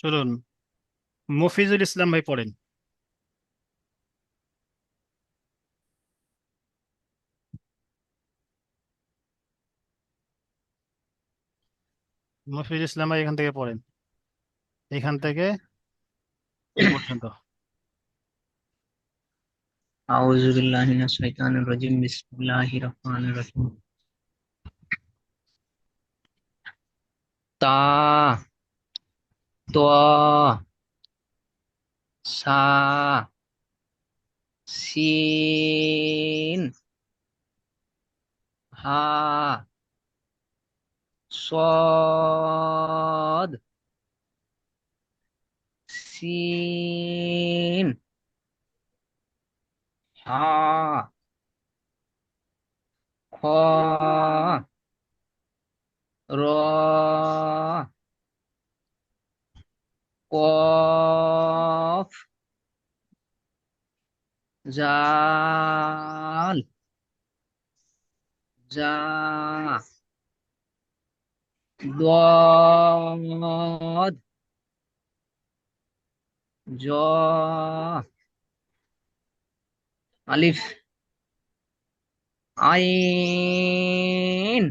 চলুন, মফিজুল ইসলাম ভাই পড়েন। মফিজুল ইসলাম ভাই এখান থেকে পড়েন। এখান থেকে পর্যন্ত। আউযু বিল্লাহি মিনাশ শাইতানির রাজিম, বিসমিল্লাহির রহমানির রহিম। তা ত সা সিন হা সদ সিন হা খ র কফ জাল জা দদ জ আলিফ আইন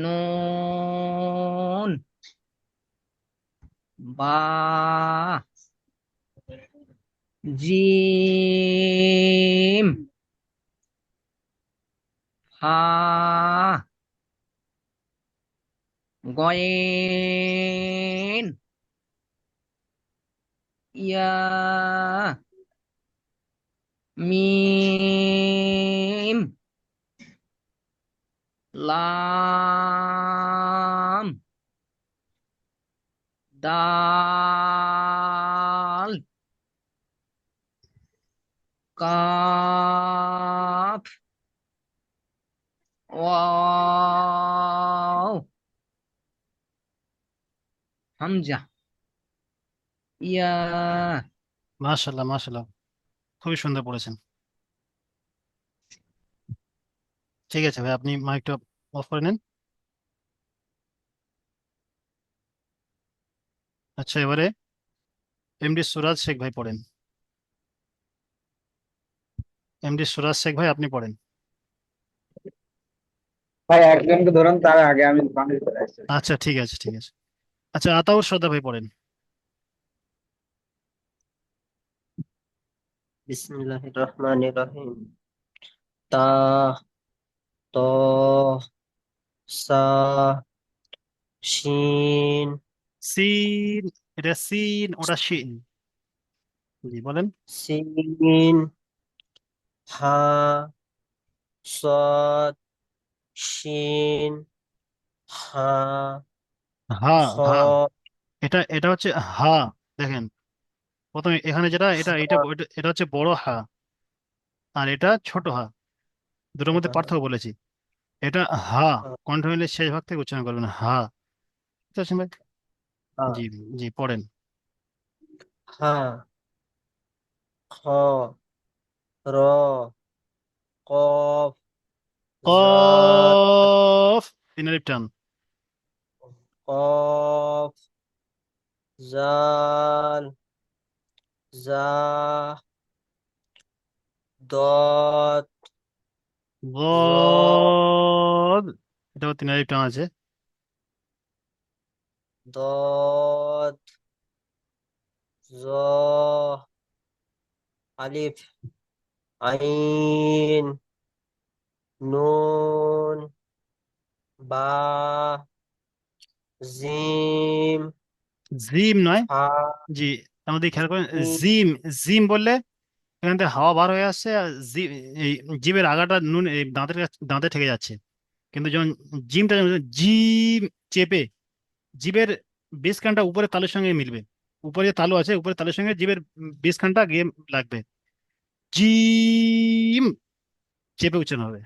নুন বা জিম হা গয়েন ইয়া মিম লাম দাল। কাফ। ওয়াও। হামজা। ইয়া। মাশাআল্লাহ মাশাআল্লাহ। খুবই সুন্দর পড়েছেন। ঠিক আছে ভাই, আপনি মাইকটা অফ করে নেন আচ্ছা এবারে এমডি সুরাজ শেখ ভাই পড়েন এমডি সুরাজ শেখ ভাই আপনি পড়েন। ভাই একজনকে ধরুন তার আগে আমি আচ্ছা ঠিক আছে ঠিক আছে। আচ্ছা আতাউর সর্দার ভাই পড়েন। বিসমিল্লাহির রহমানির রহিম। তা ত সা শিন সিন এটা সিন ওটা শিন জি বলেন সিন হা সদ শিন হা হা হা এটা এটা হচ্ছে হা দেখেন। প্রথমে এখানে যেটা এটা এটা এটা হচ্ছে বড় হা। আর এটা ছোট হা। দুটোর মধ্যে পার্থক্য বলেছি। এটা হা কণ্ঠ মিলে শেষ ভাগ থেকে উচ্চারণ করবেন হা। বুঝতে ভাই? জি জি পড়েন। হা। খ র কফ কফ। তিন আলিফ টান। কফ জাল জা দত গদ এটাও তিন আলিফ টান আছে দত জ আলিফ আইন নুন বা জিম জিম নয় জি আমাদের খেয়াল করেন জিম জিম বললে এখান থেকে হাওয়া বার হয়ে আসছে আর জি এই জিভের আগাটা নুন দাঁতের কাছ- দাঁতে ঠেকে যাচ্ছে কিন্তু যখন জিমটা জিম চেপে জিভের বেস খানটা উপরে তালুর সঙ্গে মিলবে। উপরে যে তালু আছে উপরে তালুর সঙ্গে জিভের বেস খানটা গিয়ে লাগবে। জিম চেপে উচ্চারণ হবে।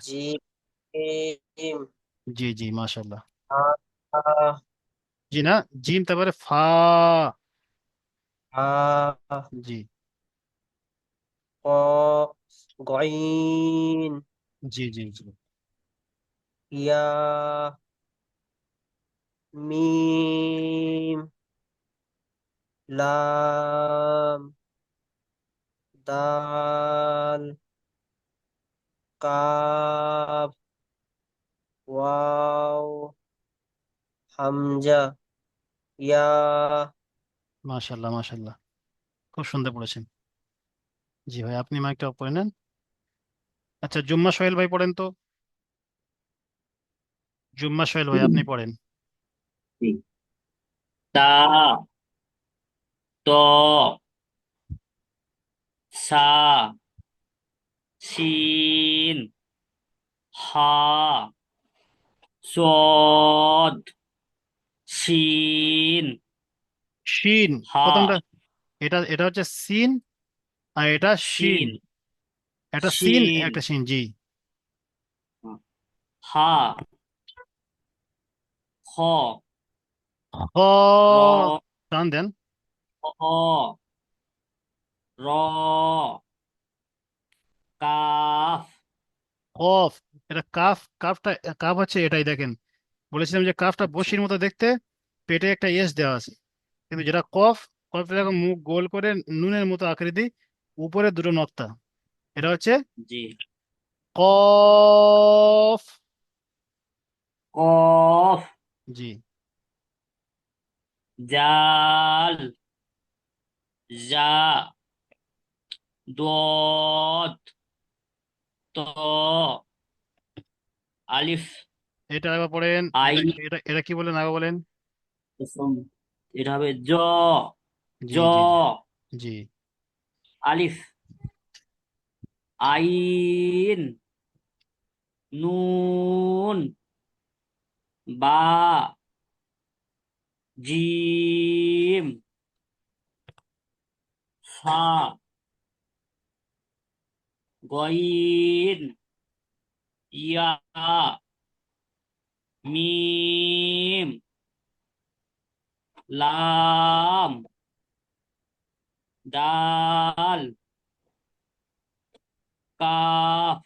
জি জি মাশাল্লাহ জি না জিম তারপরে ফা। জি। জি জি জি। ইয়া মিম লাম দাল কাফ ওয়াও হামজা ইয়া মাশাল্লাহ মাশাল্লাহ খুব সুন্দর পড়েছেন। জি ভাই, আপনি মাইকটা অফ করে নেন। আচ্ছা জুম্মা সোহেল ভাই পড়েন তো? জুম্মা সোহেল ভাই আপনি পড়েন। তা ত সা সিন হা সদ সিন শিন হা। প্রথমটা এটা এটা হচ্ছে সিন আর এটা শিন একটা সিন শিন একটা শিন জি। হা। খ খ টান দেন। খ র। কাফ। কফ। এটা কাফ কাফটা কাফ হচ্ছে এটাই দেখেন। বলেছিলাম যে কাফটা বসির মতো দেখতে পেটে একটা এস দেওয়া আছে। কিন্তু যেটা কফ কফটা মুখ গোল করে নুনের মতো আকৃতি উপরে দুটো নক্তা। এটা হচ্ছে জি। কফ। কফ। জি। জাল জা দত ত আলিফ। এটা একবার পড়েন আই এটা এটা কি বলেন আগে বলেন? এটা হবে জ জি। জি। আলিফ। আইন নুন। বা জিম। সা। গইন। ইয়া। মিম। লাম। দাল। কাফ।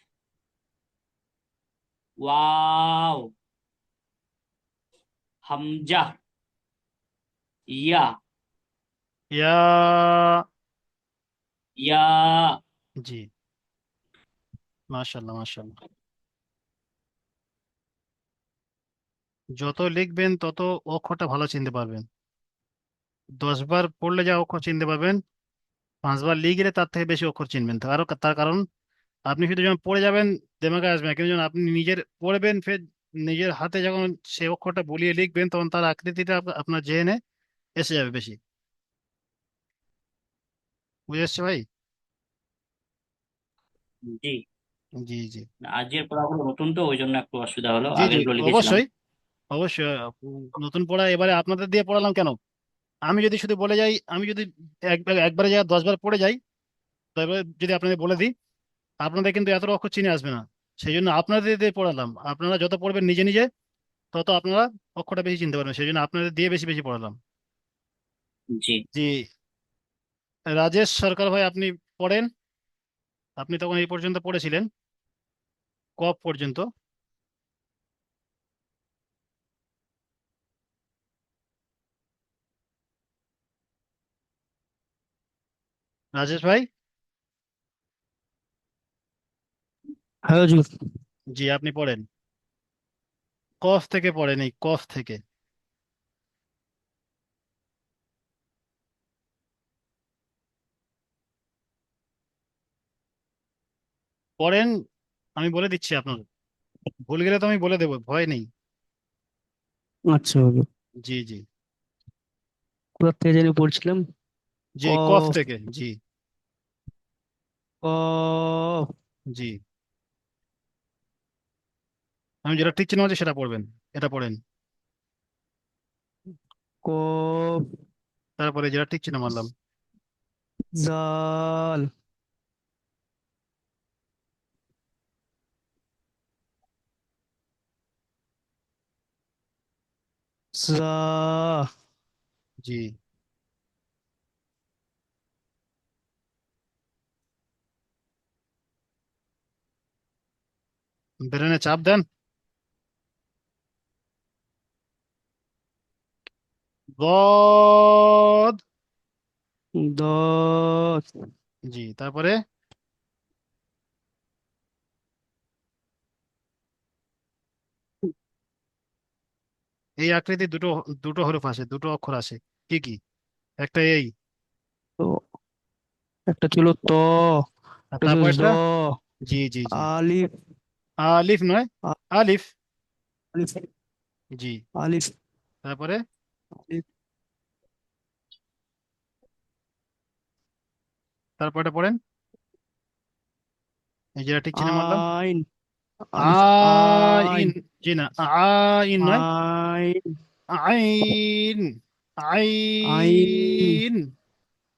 ওয়াও হামজা ইয়া ইয়া ইয়া জি মাশাল্লাহ মাশাল্লাহ যত লিখবেন তত অক্ষরটা ভালো চিনতে পারবেন দশ বার পড়লে যা অক্ষর চিনতে পারবেন পাঁচবার লিখলে তার থেকে বেশি অক্ষর চিনবেন তার তার কারণ আপনি শুধু যখন পড়ে যাবেন দিমাগে আসবে না কিন্তু যখন আপনি নিজের পড়বেন ফের নিজের হাতে যখন সে অক্ষরটা বলিয়ে লিখবেন তখন তার আকৃতিটা আপনার জেনে এসে যাবে বেশি। বুঝে এসছে ভাই? জি। জি জি। আজকের পড়াগুলো নতুন তো ওই জন্য একটু অসুবিধা হলো। জি জি আগেরগুলো লিখেছিলাম। অবশ্যই অবশ্যই নতুন পড়া এবারে আপনাদের দিয়ে পড়ালাম কেন? আমি যদি শুধু বলে যাই আমি যদি একবার একবারে যা দশবার পড়ে যাই যদি আপনাদের বলে দিই আপনাদের কিন্তু এত অক্ষর চিনে আসবে না। সেই জন্য আপনাদের দিয়ে পড়ালাম। আপনারা যত পড়বেন নিজে নিজে তত আপনারা অক্ষরটা বেশি চিনতে পারবেন। সেই জন্য আপনাদের দিয়ে বেশি বেশি পড়ালাম। জি। জি। রাজেশ সরকার ভাই আপনি পড়েন। আপনি তখন এই পর্যন্ত পড়েছিলেন। কপ পর্যন্ত? রাজেশ ভাই? হ্যাঁ হুজুর জি আপনি পড়েন। কফ থেকে পড়েন এই কফ থেকে। পড়েন আমি বলে দিচ্ছি আপনার ভুল গেলে তো আমি বলে দেবো ভয় নেই। আচ্ছা হুজুর জি জি। কোথা থেকে জানি পড়ছিলাম? জি কফ কফ থেকে জি। কফ জি। আমি যেটা ঠিক চিহ্ন আছে সেটা পড়বেন এটা পড়েন। কফ তারপরে যেটা ঠিক চিহ্ন মারলাম। জাল। জি। ব্রেনে চাপ দেন। দদ দত জি তারপরে? এই আকৃতি দুটো দুটো হরফ আসে দুটো অক্ষর আসে। কি কি? একটা এই। তো একটা ছিল ত একটা ছিল জ। জি জি জি। আলিফ। আলিফ নয় আলিফ। আলিফ। জি। আলিফ। তারপরে? আলিফ তারপরটা পড়েন। এই যেটা ঠিক চিনে মারলাম। আইন। আইন। জি না আইন নয়। আইন। আইন।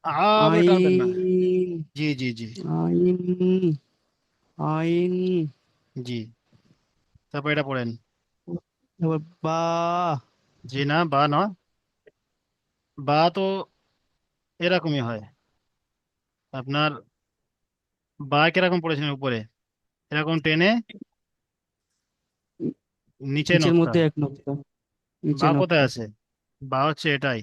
আইন। জি জি জি। আইন। আইন। জি। তারপর এটা পড়েন। বা। জি না বা নয়। বা তো এরকমই হয়। আপনার বা কীরকম পড়েছেন উপরে? এরকম টেনে? নিচে নিচের মধ্যে এক নোক্তা নিচে বা নোক্তা কোথায় আছে? বা হচ্ছে এটাই।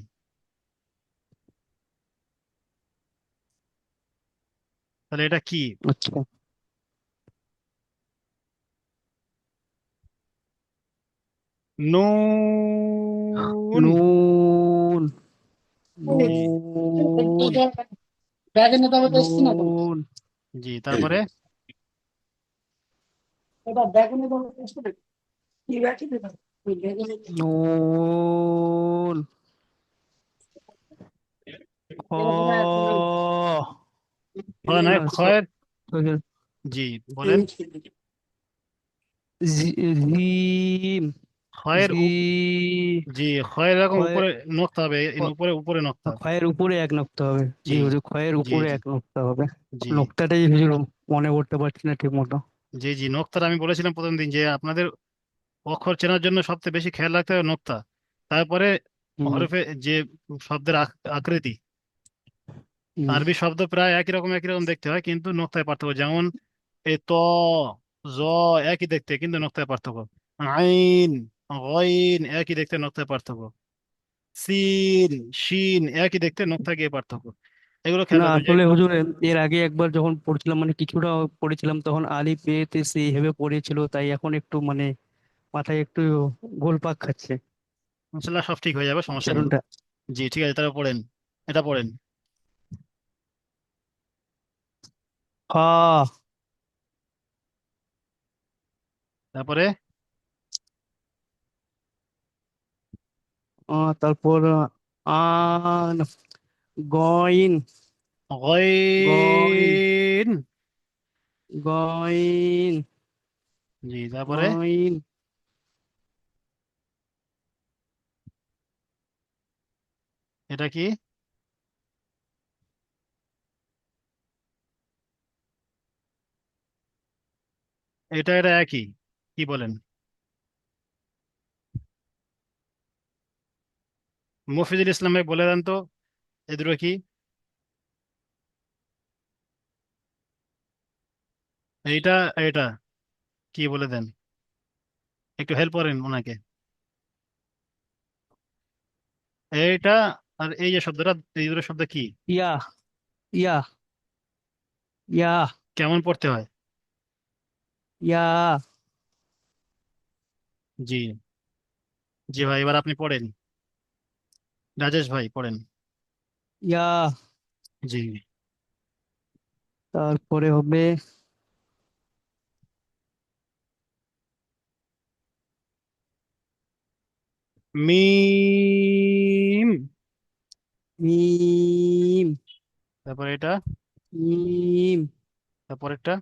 তাহলে এটা কি? আচ্ছা। নুন নুন। জি তারপরে নুন খয়ের জি। বলেন জিম খয়ের জি এরকম উপরে নক্তা হবে এর উপরে উপরে নক্তা ক্ষয়ের উপরে এক নোক্তা হবে জি জি হুজুর ক্ষয়ের জি উপরে জি এক নোক্তা হবে জি নোক্তাটাই হুজুর মনে করতে পারছি না ঠিক মতো জি জি নক্তার আমি বলেছিলাম প্রথম দিন যে আপনাদের অক্ষর চেনার জন্য সবচেয়ে বেশি খেয়াল রাখতে হবে নক্তা তারপরে হরফে যে শব্দের আক- আকৃতি। আরবি শব্দ প্রায় একই রকম একই রকম দেখতে হয় কিন্তু নোক্তায় পার্থক্য যেমন এই ত জ একই দেখতে কিন্তু নোক্তায় পার্থক্য আইন গইন একই দেখতে নোক্তায় পার্থক্য সিন শিন একই দেখতে নোক্তা গিয়ে পার্থক্য এগুলো খেয়াল না আসলে হুজুর এর আগে একবার যখন পড়ছিলাম মানে কিছুটা পড়েছিলাম তখন আলিফ বে তে সে এইভাবে পড়েছিল তাই এখন একটু মানে মাথায় একটু গোলপাক খাচ্ছে। ইনশাল্লাহ সব ঠিক হয়ে যাবে সমস্যা নেই। উচ্চারণটা জি ঠিক আছে তাহলে পড়েন। এটা পড়েন। হা। তারপরে? তারপর আন গইন গইন। গইন। গইন। জি তারপরে? গইন। এটা কি? এটা এটা একই। কি বলেন? মফিজুল ইসলাম ভাই বলে দেন তো এ দুটো কি এইটা এটা কি বলে দেন? একটু হেল্প করেন ওনাকে। এইটা আর এই যে শব্দটা এই দুটো শব্দ কি? ইয়া ইয়া ইয়া। কেমন পড়তে হয়? ইয়া। জি। জি ভাই এবার আপনি পড়েন। রাজেশ ভাই পড়েন। ইয়া। জি। তারপরে হবে মিম। মিম। তারপর এটা? মিম। তারপর একটা?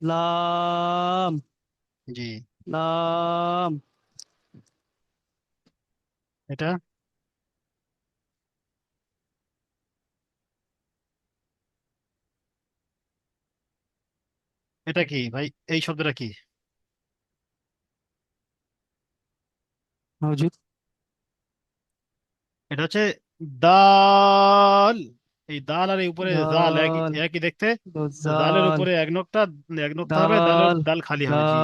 লাম। জি। লাম। এটা? এটা কি ভাই? এই শব্দটা কি? হুজুর এটা হচ্ছে দাল। এই দাল আর এই উপরে দাল একই একই দেখতে। দাল উপরে এক নোকতা এক নোকতা হবে দাল দাল খালি হবে জি।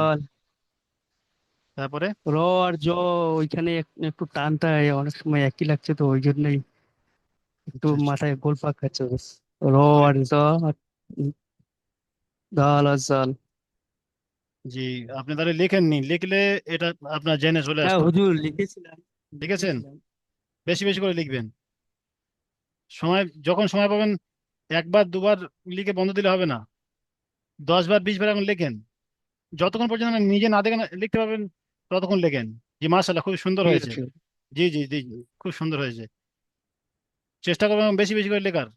তারপরে? র আর জ ওইখানে এক- একটু টানটা অনেক সময় একই লাগছে তো ওই জন্যই। একটু আচ্ছা, আচ্ছা। মাথায় খাচ্ছে র আর জ আর উম, দাল আর জাল। জি আপনি তাহলে লিখেননি লিখলে এটা আপনার জেনে চলে হ্যাঁ আসতো। হুজুর লিখেছিলাম। লিখেছেন? লিখেছিলাম। বেশি বেশি করে লিখবেন। সময় যখন সময় পাবেন একবার দুবার লিখে বন্ধ দিলে হবে না। দশ বার বিশ বার এখন লেখেন। যতক্ষণ পর্যন্ত না নিজে না দেখেন লিখতে পারবেন ততক্ষণ লেখেন। জি মাশাআল্লাহ খুব সুন্দর হয়েছে। জি জি জি জি, খুব সুন্দর হয়েছে। চেষ্টা করবেন বেশি বেশি করে লেখার।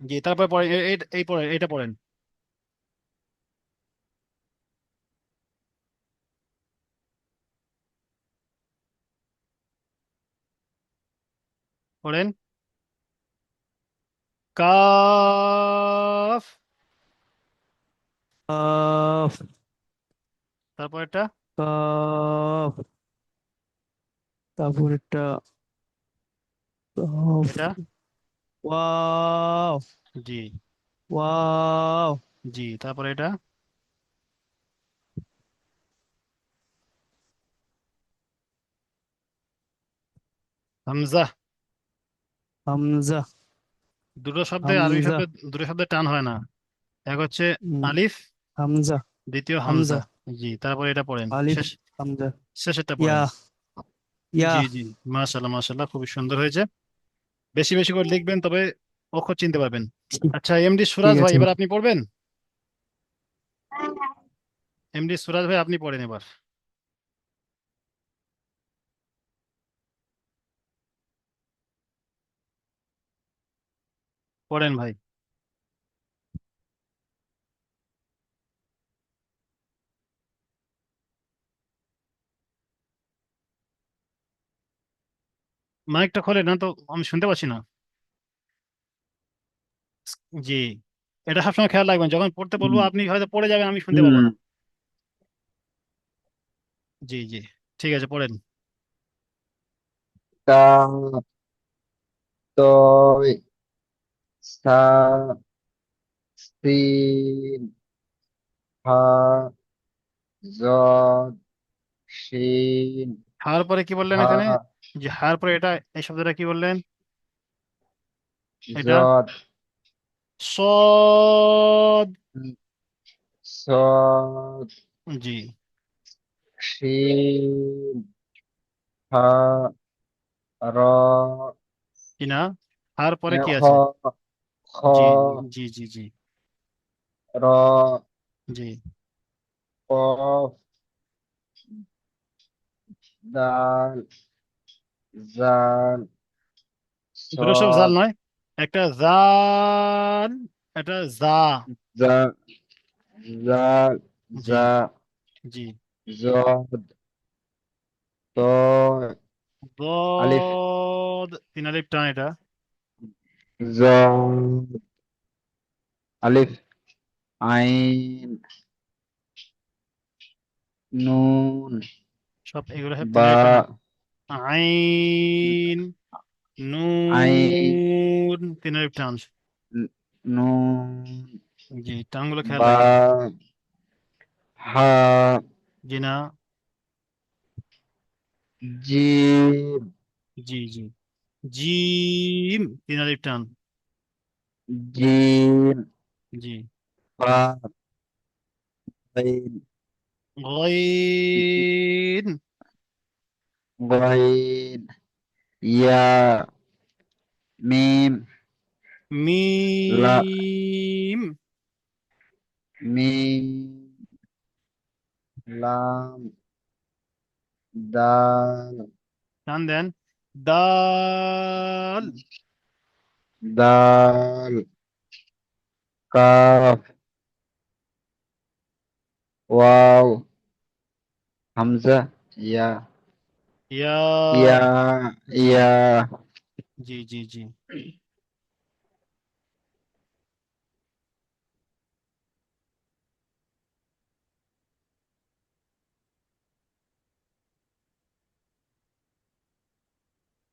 জি তারপরে পড়েন এই পড়েন এটা পড়েন। পড়েন। কাফ। কাফ। তারপর এটা। কাফ তারপর একটা এটা? ওয়াও। জি। ওয়াও। জি তারপরে এটা? হামজা। হামজা। দুটো শব্দে আরবি শব্দে দুটো শব্দে টান হয় না। এক হচ্ছে আলিফ হামজা। দ্বিতীয় হামজা। জি তারপরে এটা পড়েন। আলিফ শেষ হামজা। শেষেরটা পড়েন। ইয়া। জি জি মাশাল্লাহ মাশাল্লাহ খুবই সুন্দর হয়েছে। বেশি বেশি করে লিখবেন তবে অক্ষর চিনতে পারবেন। আচ্ছা এমডি সুরাজ ভাই এবার আপনি পড়বেন? এমডি সুরাজ ভাই আপনি পড়েন এবার। পড়েন ভাই। মাইকটা খোলে না তো আমি শুনতে পাচ্ছি না। জি এটা সবসময় খেয়াল রাখবেন যখন পড়তে বলব আপনি হয়তো পড়ে যাবেন আমি শুনতে পাবো না। জি জি ঠিক আছে পড়েন। তয় সা সিন হা জদ শিন হার পরে কি বললেন এখানে? যে হার পরে এটা এই শব্দটা কি বললেন? এটা সদ। সদ। জি। শিন হা র। কি না? হার পরে কি খ আছে? খ। জি জি জি র। জি। কফ দাল। জাল দুটো সব জাল নয়? একটা জাল একটা জা। জা জি জা। জি জদ ত আলিফ। দদ তিন আলিফ টান এটা। জদ আলিফ আইন নুন সব এগুলো তিন বা আইন নুন তিন আলিফ টান নুন জি টানগুলো খেয়াল বা হা জি না জিম জি জি জিম তিন আলিফ টান জিম জি গাইন গইন গাইন ইয়া মিম লা মিম মিম লাম দাল টান দেন দাল দাল কাফ ওয়াও হামজা ইয়া ইয়া ইয়া ইয়া জি জি জি